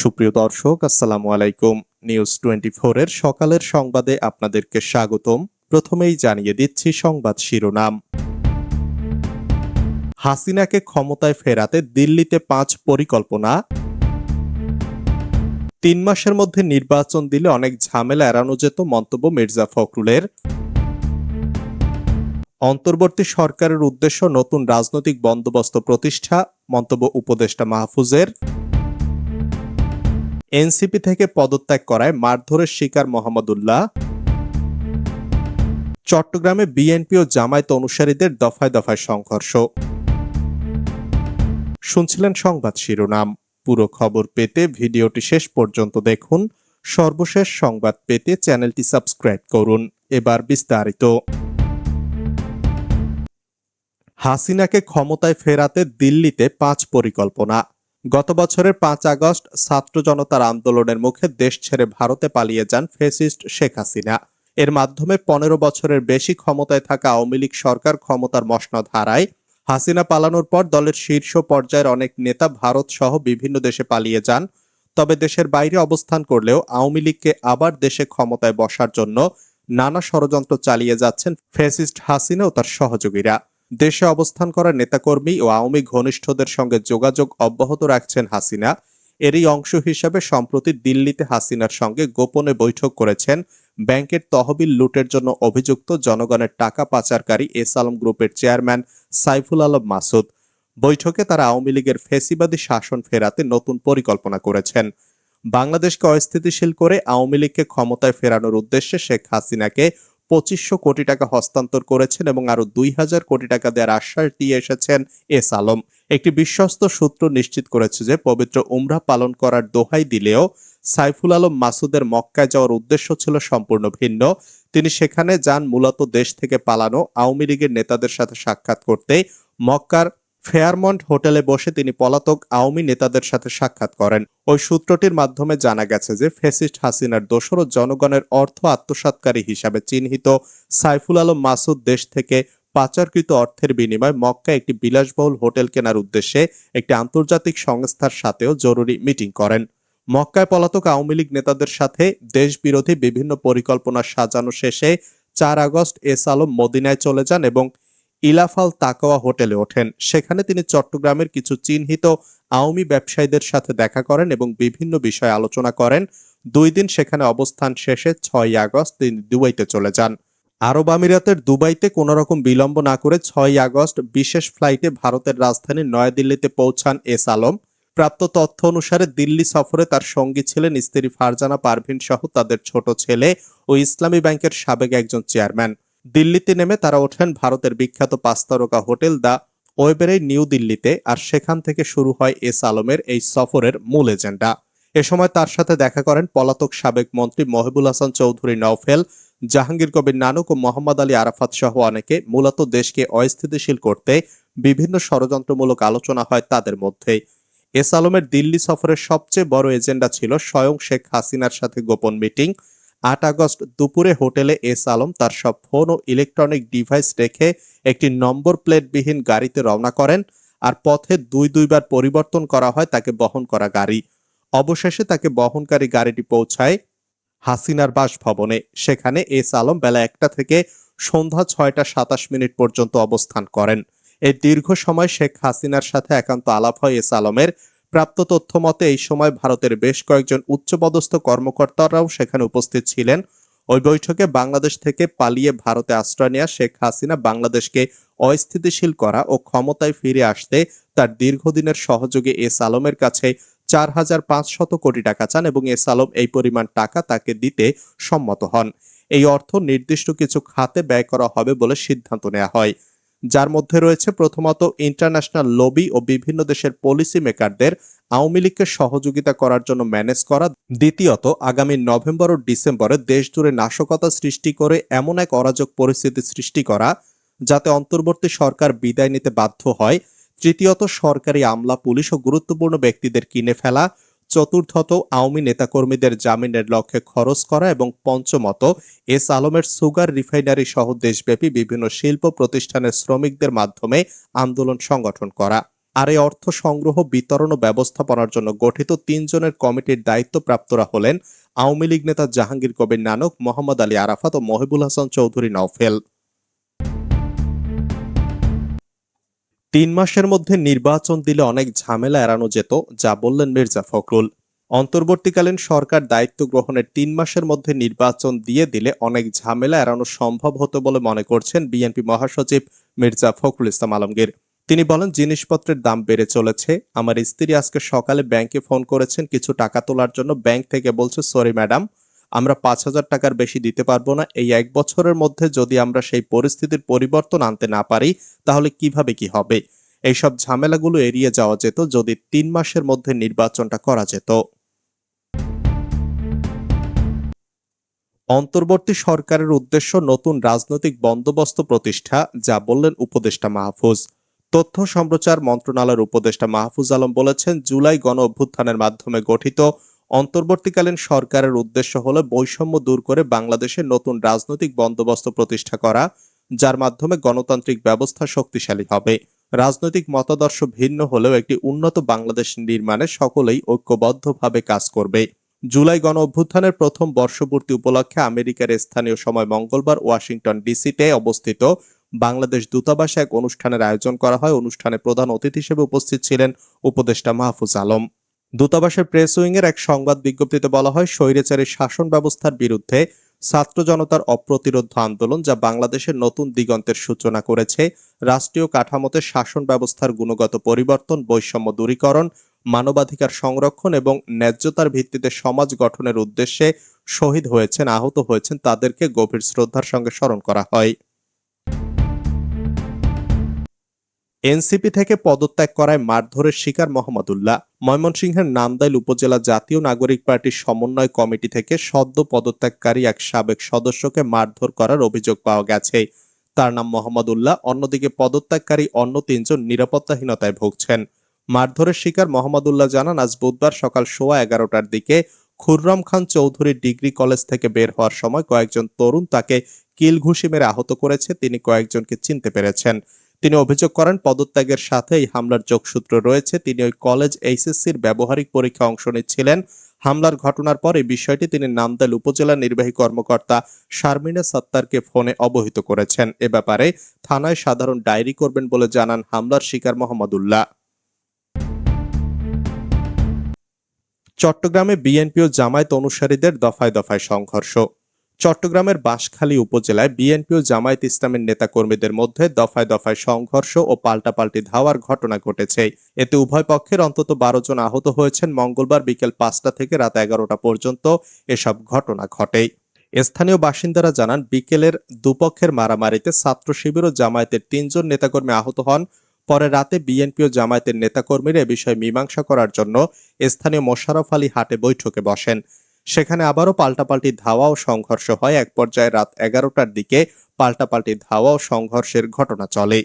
সুপ্রিয় দর্শক, আসসালামু আলাইকুম। নিউজ টোয়েন্টি এর সকালের সংবাদে আপনাদেরকে স্বাগতম। প্রথমেই জানিয়ে দিচ্ছি সংবাদ শিরোনাম। হাসিনাকে ক্ষমতায় ফেরাতে দিল্লিতে পাঁচ পরিকল্পনা। তিন মাসের মধ্যে নির্বাচন দিলে অনেক ঝামেলা এড়ানো যেত মন্তব্য মির্জা ফখরুলের। অন্তর্বর্তী সরকারের উদ্দেশ্য নতুন রাজনৈতিক বন্দোবস্ত প্রতিষ্ঠা, মন্তব্য উপদেষ্টা মাহফুজের। এনসিপি থেকে পদত্যাগ করায় মারধরের শিকার মোহাম্মদুল্লাহ। চট্টগ্রামে বিএনপি ও জামায়াত অনুসারীদের দফায় দফায় সংঘর্ষ। শুনছিলেন সংবাদ শিরোনাম। পুরো খবর পেতে ভিডিওটি শেষ পর্যন্ত দেখুন। সর্বশেষ সংবাদ পেতে চ্যানেলটি সাবস্ক্রাইব করুন। এবার বিস্তারিত। হাসিনাকে ক্ষমতায় ফেরাতে দিল্লিতে পাঁচ পরিকল্পনা। গত বছরের পাঁচ আগস্ট ছাত্র জনতার আন্দোলনের মুখে দেশ ছেড়ে ভারতে পালিয়ে যান ফেসিস্ট শেখ হাসিনা। এর মাধ্যমে পনেরো বছরের বেশি ক্ষমতায় থাকা আওয়ামী লীগ সরকার ক্ষমতার মসনদ হারায়। হাসিনা পালানোর পর দলের শীর্ষ পর্যায়ের অনেক নেতা ভারত সহ বিভিন্ন দেশে পালিয়ে যান। তবে দেশের বাইরে অবস্থান করলেও আওয়ামী লীগকে আবার দেশে ক্ষমতায় বসার জন্য নানা ষড়যন্ত্র চালিয়ে যাচ্ছেন ফেসিস্ট হাসিনা ও তার সহযোগীরা। দেশে অবস্থান করা নেতাকর্মী ও আওয়ামী ঘনিষ্ঠদের সঙ্গে যোগাযোগ অব্যাহত রাখছেন হাসিনা। এরই অংশ হিসাবে সম্প্রতি দিল্লিতে হাসিনার সঙ্গে গোপনে বৈঠক করেছেন ব্যাংকের তহবিল লুটের জন্য অভিযুক্ত জনগণের টাকা পাচারকারী এস আলম গ্রুপের চেয়ারম্যান সাইফুল আলম মাসুদ। বৈঠকে তারা আওয়ামী লীগের ফেসিবাদী শাসন ফেরাতে নতুন পরিকল্পনা করেছেন। বাংলাদেশকে অস্থিতিশীল করে আওয়ামী লীগকে ক্ষমতায় ফেরানোর উদ্দেশ্যে শেখ হাসিনাকে পঁচিশশো কোটি টাকা হস্তান্তর করেছেন এবং আরও দুই হাজার কোটি টাকা দেওয়ার আশ্বাস দিয়ে এসেছেন এস আলম। একটি বিশ্বস্ত সূত্র নিশ্চিত করেছে যে পবিত্র উমরা পালন করার দোহাই দিলেও সাইফুল আলম মাসুদের মক্কায় যাওয়ার উদ্দেশ্য ছিল সম্পূর্ণ ভিন্ন। তিনি সেখানে যান মূলত দেশ থেকে পালানো আওয়ামী লীগের নেতাদের সাথে সাক্ষাৎ করতে। মক্কার ফেয়ারমন্ট হোটেলে বসে তিনি পলাতক আওয়ামী নেতাদের সাথে সাক্ষাৎ করেন। ওই সূত্রটির মাধ্যমে জানা গেছে যে ফেসিস্ট হাসিনার দোসর জনগণের অর্থ আত্মসাৎকারী হিসাবে চিহ্নিত সাইফুল আলম মাসুদ দেশ থেকে পাচারকৃত অর্থের বিনিময়ে মক্কা একটি বিলাসবহুল হোটেল কেনার উদ্দেশ্যে একটি আন্তর্জাতিক সংস্থার সাথেও জরুরি মিটিং করেন। মক্কায় পলাতক আওয়ামী লীগ নেতাদের সাথে দেশ বিরোধী বিভিন্ন পরিকল্পনা সাজানো শেষে চার আগস্ট এস আলম মদিনায় চলে যান এবং ইলাফাল তাকওয়া হোটেলে ওঠেন। সেখানে তিনি চট্টগ্রামের কিছু চিহ্নিত আওয়ামী ব্যবসায়ীদের সাথে দেখা করেন এবং বিভিন্ন বিষয়ে আলোচনা করেন। দুই দিন সেখানে অবস্থান শেষে ছয় আগস্ট তিনি দুবাইতে চলে যান। আরব আমিরাতের দুবাইতে কোনো রকম বিলম্ব না করে ছয় আগস্ট বিশেষ ফ্লাইটে ভারতের রাজধানী নয়াদিল্লিতে পৌঁছান এস আলম। প্রাপ্ত তথ্য অনুসারে দিল্লি সফরে তার সঙ্গী ছিলেন স্ত্রী ফারজানা পারভিন সহ তাদের ছোট ছেলে ও ইসলামী ব্যাংকের সাবেক একজন চেয়ারম্যান। দিল্লিতে নেমে তারা ওঠেন ভারতের বিখ্যাত পাঁচ তারকা হোটেল দ্য ওয়েবেরে নিউ দিল্লিতে, আর সেখান থেকে শুরু হয় এস আলমের এই সফরের মূল এজেন্ডা। এ সময় তার সাথে দেখা করেন পলাতক সাবেক মন্ত্রী মহিবুল হাসান চৌধুরী নওফেল, জাহাঙ্গীর কবির নানক ও মোহাম্মদ আলী আরাফাত সহ অনেকে মূলত দেশকে অস্থিতিশীল করতে বিভিন্ন ষড়যন্ত্রমূলক আলোচনা হয় তাদের মধ্যেই এস আলমের দিল্লি সফরের সবচেয়ে বড় এজেন্ডা ছিল স্বয়ং শেখ হাসিনার সাথে গোপন মিটিং আট আগস্ট দুপুরে হোটেলে এস আলম তার সব ফোন ও ইলেকট্রনিক ডিভাইস রেখে একটি নম্বর প্লেটবিহীন গাড়িতে রওনা করেন আর পথে দুই দুইবার পরিবর্তন করা হয় তাকে বহন করা গাড়ি। অবশেষে তাকে বহনকারী গাড়িটি পৌঁছায় হাসিনার বাসভবনে। সেখানে এস আলম বেলা একটা থেকে সন্ধ্যা ছয়টা সাতাশ মিনিট পর্যন্ত অবস্থান করেন। এই দীর্ঘ সময় শেখ হাসিনার সাথে একান্ত আলাপ হয় এস আলমের প্রাপ্ত তথ্য মতে, এই সময় ভারতের বেশ কয়েকজন উচ্চপদস্থ কর্মকর্তারাও সেখানে উপস্থিত ছিলেন। ওই বৈঠকে বাংলাদেশ থেকে পালিয়ে ভারতে আশ্রয় নেওয়া শেখ হাসিনা বাংলাদেশকে অস্থিতিশীল করা ও ক্ষমতায় ফিরে আসতে তার দীর্ঘদিনের সহযোগী এস আলমের কাছে চার হাজার পাঁচশত কোটি টাকা চান এবং এস আলম এই পরিমাণ টাকা তাকে দিতে সম্মত হন। এই অর্থ নির্দিষ্ট কিছু খাতে ব্যয় করা হবে বলে সিদ্ধান্ত নেওয়া হয়। যার মধ্যে রয়েছে প্রথমত ইন্টারন্যাশনাল লবি ও বিভিন্ন দেশের পলিসি মেকারদের আওয়ামী লীগকে সহযোগিতা করার জন্য ম্যানেজ করা। দ্বিতীয়ত, আগামী নভেম্বর ও ডিসেম্বরে দেশ জুড়ে নাশকতা সৃষ্টি করে এমন এক অরাজক পরিস্থিতি সৃষ্টি করা, যাতে অন্তর্বর্তী সরকার বিদায় নিতে বাধ্য হয়। তৃতীয়ত, সরকারি আমলা, পুলিশ ও গুরুত্বপূর্ণ ব্যক্তিদের কিনে ফেলা। চতুর্থত আওয়ামী নেতাকর্মীদের জামিনের লক্ষ্যে খরচ করা এবং পঞ্চমত এস আলমের সুগার রিফাইনারি সহ দেশব্যাপী বিভিন্ন শিল্প প্রতিষ্ঠানের শ্রমিকদের মাধ্যমে আন্দোলন সংগঠন করা। আর এই অর্থ সংগ্রহ, বিতরণ ও ব্যবস্থাপনার জন্য গঠিত তিনজনের কমিটির দায়িত্বপ্রাপ্তরা হলেন আওয়ামী লীগ নেতা জাহাঙ্গীর কবির নানক, মোহাম্মদ আলী আরাফাত ও মহিবুল হাসান চৌধুরী নওফেল। তিন মাসের মধ্যে নির্বাচন দিলে অনেক ঝামেলা এড়ানো যেত, যা বললেন মির্জা ফখরুল। অন্তর্বর্তীকালীন সরকার দায়িত্ব গ্রহণের তিন মাসের মধ্যে নির্বাচন দিয়ে দিলে অনেক ঝামেলা এড়ানো সম্ভব হতো বলে মনে করছেন বিএনপি মহাসচিব মির্জা ফখরুল ইসলাম আলমগীর। তিনি বলেন, জিনিসপত্রের দাম বেড়ে চলেছে। আমার স্ত্রী আজকে সকালে ব্যাংকে ফোন করেছেন, কিছু টাকা তোলার জন্য ব্যাংক থেকে বলছে, সরি ম্যাডাম আমরা পাঁচ হাজার টাকার বেশি দিতে পারব না। এই এক বছরের মধ্যে যদি আমরা সেই পরিস্থিতির পরিবর্তন আনতে না পারি, তাহলে কীভাবে কি হবে? এইসব ঝামেলাগুলো এড়িয়ে যাওয়া যেত যদি তিন মাসের মধ্যে নির্বাচনটা করা যেত। অন্তর্বর্তী সরকারের উদ্দেশ্য নতুন রাজনৈতিক বন্দোবস্ত প্রতিষ্ঠা, যা বললেন উপদেষ্টা মাহফুজ। তথ্য সম্প্রচার মন্ত্রণালয়ের উপদেষ্টা মাহফুজ আলম বলেছেন, জুলাই গণ অভ্যুত্থানের মাধ্যমে গঠিত অন্তর্বর্তীকালীন সরকারের উদ্দেশ্য হলো বৈষম্য দূর করে বাংলাদেশে নতুন রাজনৈতিক বন্দোবস্ত প্রতিষ্ঠা করা, যার মাধ্যমে গণতান্ত্রিক ব্যবস্থা শক্তিশালী হবে। রাজনৈতিক মতাদর্শ ভিন্ন হলেও একটি উন্নত বাংলাদেশ নির্মাণে সকলেই ঐক্যবদ্ধভাবে কাজ করবে। জুলাই গণ অভ্যুত্থানের প্রথম বর্ষপূর্তি উপলক্ষে আমেরিকার স্থানীয় সময় মঙ্গলবার ওয়াশিংটন ডিসিতে অবস্থিত বাংলাদেশ দূতাবাসে এক অনুষ্ঠানের আয়োজন করা হয়। অনুষ্ঠানে প্রধান অতিথি হিসেবে উপস্থিত ছিলেন উপদেষ্টা মাহফুজ আলম। দূতাবাসের প্রেস উইং এর এক সংবাদ বিজ্ঞপ্তিতে বলা হয়, স্বৈরাচারী শাসন ব্যবস্থার বিরুদ্ধে ছাত্র জনতার অপ্রতিরোধ আন্দোলন যা বাংলাদেশের নতুন দিগন্তের সূচনা করেছে, রাষ্ট্রীয় কাঠামোতে শাসন ব্যবস্থার গুণগত পরিবর্তন, বৈষম্য দূরীকরণ, মানবাধিকার সংরক্ষণ এবং ন্যায্যতার ভিত্তিতে সমাজ গঠনের উদ্দেশ্যে শহীদ হয়েছেন, আহত হয়েছেন তাদেরকে গভীর শ্রদ্ধার সঙ্গে স্মরণ করা হয়। এনসিপি থেকে পদত্যাগ করায় মারধরের শিকার মোহাম্মদুল্লাহ। ময়মনসিংহের নান্দাইল উপজেলা জাতীয় নাগরিক পার্টির সমন্বয় কমিটি থেকে সদ্য পদত্যাগকারী এক সাবেক সদস্যকে মারধর করার অভিযোগ পাওয়া গেছে। তার নাম মোহাম্মদুল্লাহ, অন্যদিকে পদত্যাগকারী অন্য তিনজন নিরাপত্তাহীনতায় ভুগছেন। মারধরের শিকার মোহাম্মদুল্লাহ জানান, আজ বুধবার সকাল সোয়া এগারোটার দিকে খুররম খান চৌধুরী ডিগ্রি কলেজ থেকে বের হওয়ার সময় কয়েকজন তরুণ তাকে কিল ঘুষি মেরে আহত করেছে। তিনি কয়েকজনকে চিনতে পেরেছেন। তিনি অভিযোগ করেন, পদত্যাগের সাথে এই হামলার যোগসূত্র রয়েছে। তিনি ওই কলেজ এইচএসসির ব্যবহারিক পরীক্ষা অংশ নিচ্ছিলেন। হামলার ঘটনার পর বিষয়টি তিনি নামদাল উপজেলা নির্বাহী কর্মকর্তা শারমিনা সত্তারকে ফোনে অবহিত করেছেন। এ ব্যাপারে থানায় সাধারণ ডায়েরি করবেন বলে জানান হামলার শিকার মোহাম্মদুল্লাহ। চট্টগ্রামে বিএনপি ও জামায়াত অনুসারীদের দফায় দফায় সংঘর্ষ। চট্টগ্রামের বাঁশখালী উপজেলায় বিএনপি ও জামায়াত ইসলামের নেতাকর্মীদের মধ্যে দফায় দফায় সংঘর্ষ ও পাল্টাপাল্টি ধাওয়ার ঘটনা ঘটেছে। এতে উভয় পক্ষের অন্তত বারো জন আহত হয়েছেন। মঙ্গলবার বিকেল পাঁচটা থেকে রাত এগারোটা পর্যন্ত এসব ঘটনা ঘটে। স্থানীয় বাসিন্দারা জানান, বিকেলের দুপক্ষের মারামারিতে ছাত্র শিবির ও জামায়াতের তিনজন নেতাকর্মী আহত হন। পরে রাতে বিএনপি ও জামায়াতের নেতাকর্মীরা এ বিষয়ে মীমাংসা করার জন্য স্থানীয় মোশাররফ আলী হাটে বৈঠকে বসেন। সেখানে আবারও পাল্টাপাল্টি ধাওয়া ও সংঘর্ষ হয়। এক পর্যায়ে রাত এগারোটার দিকে পাল্টাপাল্টি ধাওয়া ও সংঘর্ষের ঘটনা চলে।